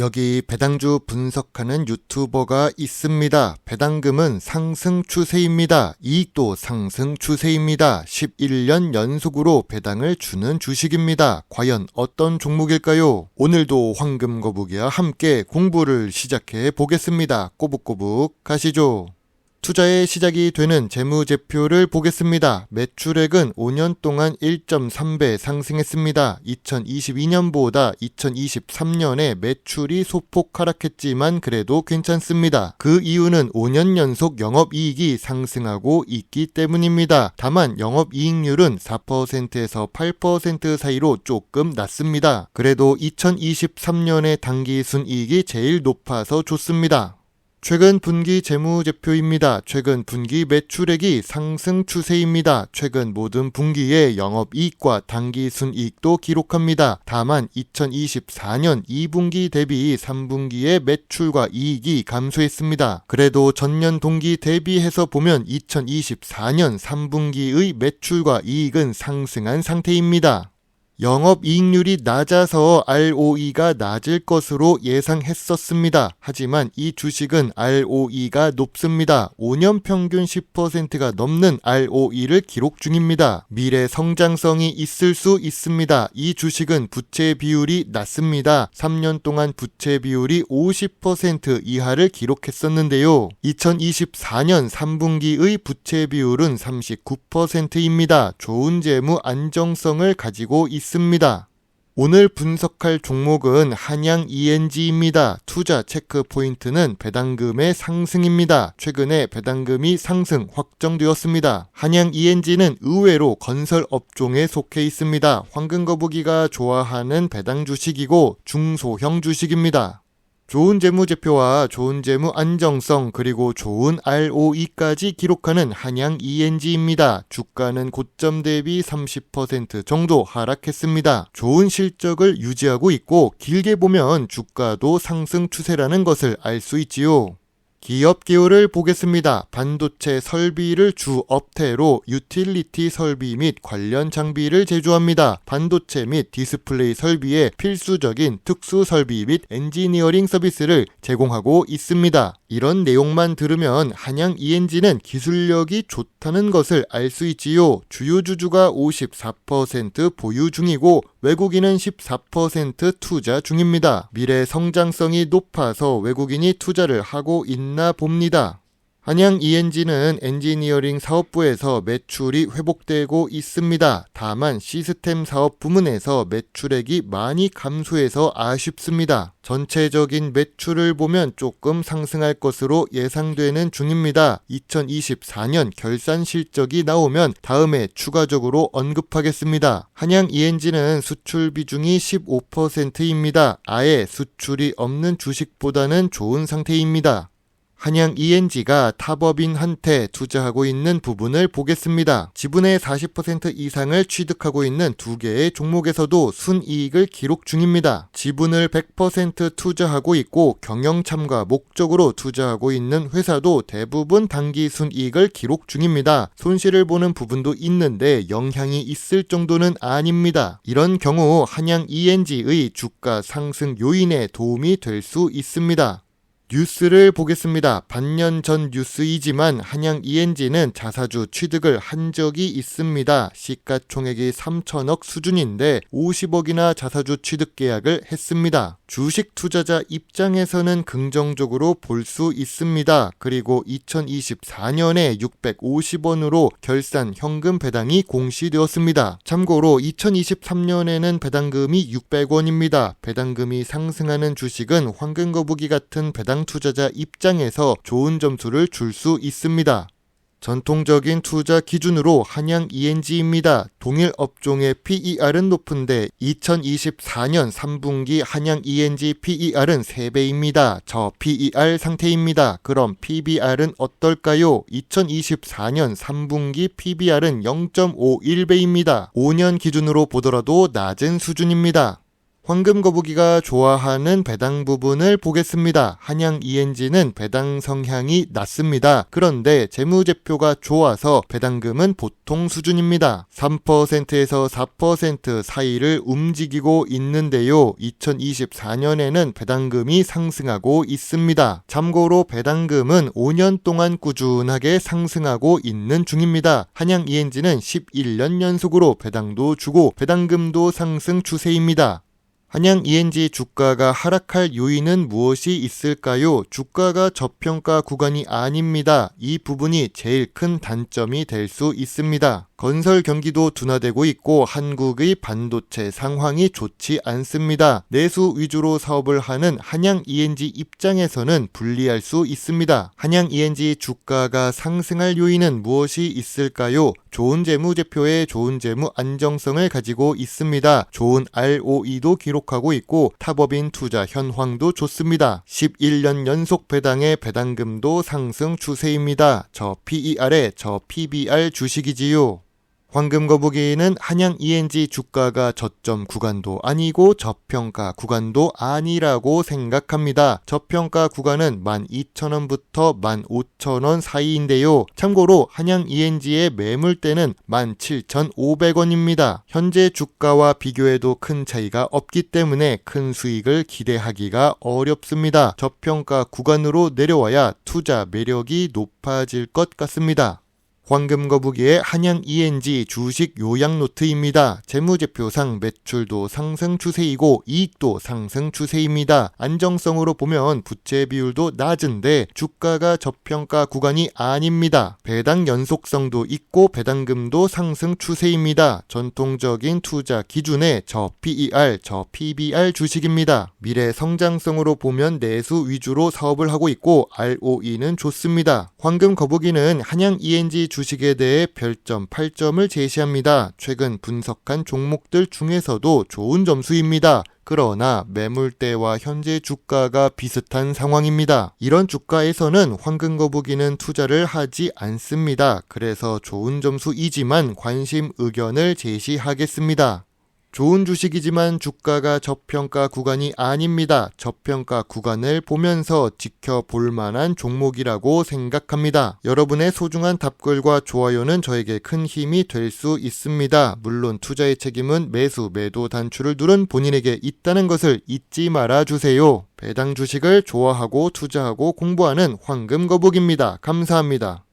여기 배당주 분석하는 유튜버가 있습니다. 배당금은 상승 추세입니다. 이익도 상승 추세입니다. 11년 연속으로 배당을 주는 주식입니다. 과연 어떤 종목일까요? 오늘도 황금 거북이와 함께 공부를 시작해 보겠습니다. 꼬북꼬북 가시죠. 투자의 시작이 되는 재무제표를 보겠습니다. 매출액은 5년 동안 1.3배 상승했습니다. 2022년보다 2023년에 매출이 소폭 하락했지만 그래도 괜찮습니다. 그 이유는 5년 연속 영업이익이 상승하고 있기 때문입니다. 다만 영업이익률은 4%에서 8% 사이로 조금 낮습니다. 그래도 2023년의 당기순이익이 제일 높아서 좋습니다. 최근 분기 재무제표입니다. 최근 분기 매출액이 상승 추세입니다. 최근 모든 분기의 영업이익과 당기순이익도 기록합니다. 다만 2024년 2분기 대비 3분기의 매출과 이익이 감소했습니다. 그래도 전년 동기 대비해서 보면 2024년 3분기의 매출과 이익은 상승한 상태입니다. 영업 이익률이 낮아서 ROE가 낮을 것으로 예상했었습니다. 하지만 이 주식은 ROE가 높습니다. 5년 평균 10%가 넘는 ROE를 기록 중입니다. 미래 성장성이 있을 수 있습니다. 이 주식은 부채 비율이 낮습니다. 3년 동안 부채 비율이 50% 이하를 기록했었는데요. 2024년 3분기의 부채 비율은 39%입니다. 좋은 재무 안정성을 가지고 있습니다. 있습니다. 오늘 분석할 종목은 한양 ENG입니다. 투자 체크 포인트는 배당금의 상승입니다. 최근에 배당금이 상승 확정되었습니다. 한양 ENG는 의외로 건설 업종에 속해 있습니다. 황금거북이가 좋아하는 배당 주식이고 중소형 주식입니다. 좋은 재무제표와 좋은 재무 안정성 그리고 좋은 ROE까지 기록하는 한양 ENG입니다. 주가는 고점 대비 30% 정도 하락했습니다. 좋은 실적을 유지하고 있고 길게 보면 주가도 상승 추세라는 것을 알 수 있지요. 기업 기호를 보겠습니다. 반도체 설비를 주 업태로 유틸리티 설비 및 관련 장비를 제조합니다. 반도체 및 디스플레이 설비에 필수적인 특수 설비 및 엔지니어링 서비스를 제공하고 있습니다. 이런 내용만 들으면 한양 ENG는 기술력이 좋다는 것을 알 수 있지요. 주요 주주가 54% 보유 중이고 외국인은 14% 투자 중입니다. 미래 성장성이 높아서 외국인이 투자를 하고 있나 봅니다. 한양 ENG는 엔지니어링 사업부에서 매출이 회복되고 있습니다. 다만 시스템 사업 부문에서 매출액이 많이 감소해서 아쉽습니다. 전체적인 매출을 보면 조금 상승할 것으로 예상되는 중입니다. 2024년 결산 실적이 나오면 다음에 추가적으로 언급하겠습니다. 한양 ENG는 수출 비중이 15%입니다. 아예 수출이 없는 주식보다는 좋은 상태입니다. 한양 ENG가 타법인한테 투자하고 있는 부분을 보겠습니다. 지분의 40% 이상을 취득하고 있는 두 개의 종목에서도 순이익을 기록 중입니다. 지분을 100% 투자하고 있고 경영 참가 목적으로 투자하고 있는 회사도 대부분 단기 순이익을 기록 중입니다. 손실을 보는 부분도 있는데 영향이 있을 정도는 아닙니다. 이런 경우 한양 ENG의 주가 상승 요인에 도움이 될 수 있습니다. 뉴스를 보겠습니다. 반년 전 뉴스이지만 한양 ENG는 자사주 취득을 한 적이 있습니다. 시가총액이 3천억 수준인데 50억이나 자사주 취득 계약을 했습니다. 주식 투자자 입장에서는 긍정적으로 볼 수 있습니다. 그리고 2024년에 650원으로 결산 현금 배당이 공시되었습니다. 참고로 2023년에는 배당금이 600원입니다. 배당금이 상승하는 주식은 황금거북이 같은 배당 투자자 입장에서 좋은 점수를 줄 수 있습니다. 전통적인 투자 기준으로 한양 ENG입니다. 동일 업종의 PER은 높은데 2024년 3분기 한양 ENG PER은 3배입니다. 저 PER 상태입니다. 그럼 PBR은 어떨까요? 2024년 3분기 PBR은 0.51배입니다. 5년 기준으로 보더라도 낮은 수준입니다. 황금 거북이가 좋아하는 배당 부분을 보겠습니다. 한양 ENG는 배당 성향이 낮습니다. 그런데 재무제표가 좋아서 배당금은 보통 수준입니다. 3%에서 4% 사이를 움직이고 있는데요. 2024년에는 배당금이 상승하고 있습니다. 참고로 배당금은 5년 동안 꾸준하게 상승하고 있는 중입니다. 한양 ENG는 11년 연속으로 배당도 주고 배당금도 상승 추세입니다. 한양 ENG 주가가 하락할 요인은 무엇이 있을까요? 주가가 저평가 구간이 아닙니다. 이 부분이 제일 큰 단점이 될 수 있습니다. 건설 경기도 둔화되고 있고 한국의 반도체 상황이 좋지 않습니다. 내수 위주로 사업을 하는 한양 ENG 입장에서는 불리할 수 있습니다. 한양 ENG 주가가 상승할 요인은 무엇이 있을까요? 좋은 재무제표에 좋은 재무 안정성을 가지고 있습니다. 좋은 ROE도 기록 하고 있고 탑업인 투자 현황도 좋습니다. 11년 연속 배당의 배당금도 상승 추세입니다. 저 PER에 저 PBR 주식이지요. 황금 거북이는 한양 ENG 주가가 저점 구간도 아니고 저평가 구간도 아니라고 생각합니다. 저평가 구간은 12,000원부터 15,000원 사이인데요. 참고로 한양 ENG의 매물대는 17,500원입니다. 현재 주가와 비교해도 큰 차이가 없기 때문에 큰 수익을 기대하기가 어렵습니다. 저평가 구간으로 내려와야 투자 매력이 높아질 것 같습니다. 황금거북이의 한양 ENG 주식 요약 노트입니다. 재무제표상 매출도 상승 추세이고 이익도 상승 추세입니다. 안정성으로 보면 부채 비율도 낮은데 주가가 저평가 구간이 아닙니다. 배당 연속성도 있고 배당금도 상승 추세입니다. 전통적인 투자 기준의 저 PER, 저 PBR 주식입니다. 미래 성장성으로 보면 내수 위주로 사업을 하고 있고 ROE는 좋습니다. 황금 거북이는 한양 ENG 주식 주식에 대해 별점 8점을 제시합니다. 최근 분석한 종목들 중에서도 좋은 점수입니다. 그러나 매물대와 현재 주가가 비슷한 상황입니다. 이런 주가에서는 황금거북이는 투자를 하지 않습니다. 그래서 좋은 점수이지만 관심 의견을 제시하겠습니다. 좋은 주식이지만 주가가 저평가 구간이 아닙니다. 저평가 구간을 보면서 지켜볼 만한 종목이라고 생각합니다. 여러분의 소중한 답글과 좋아요는 저에게 큰 힘이 될 수 있습니다. 물론 투자의 책임은 매수, 매도 단추를 누른 본인에게 있다는 것을 잊지 말아 주세요. 배당 주식을 좋아하고 투자하고 공부하는 황금 거북입니다. 감사합니다.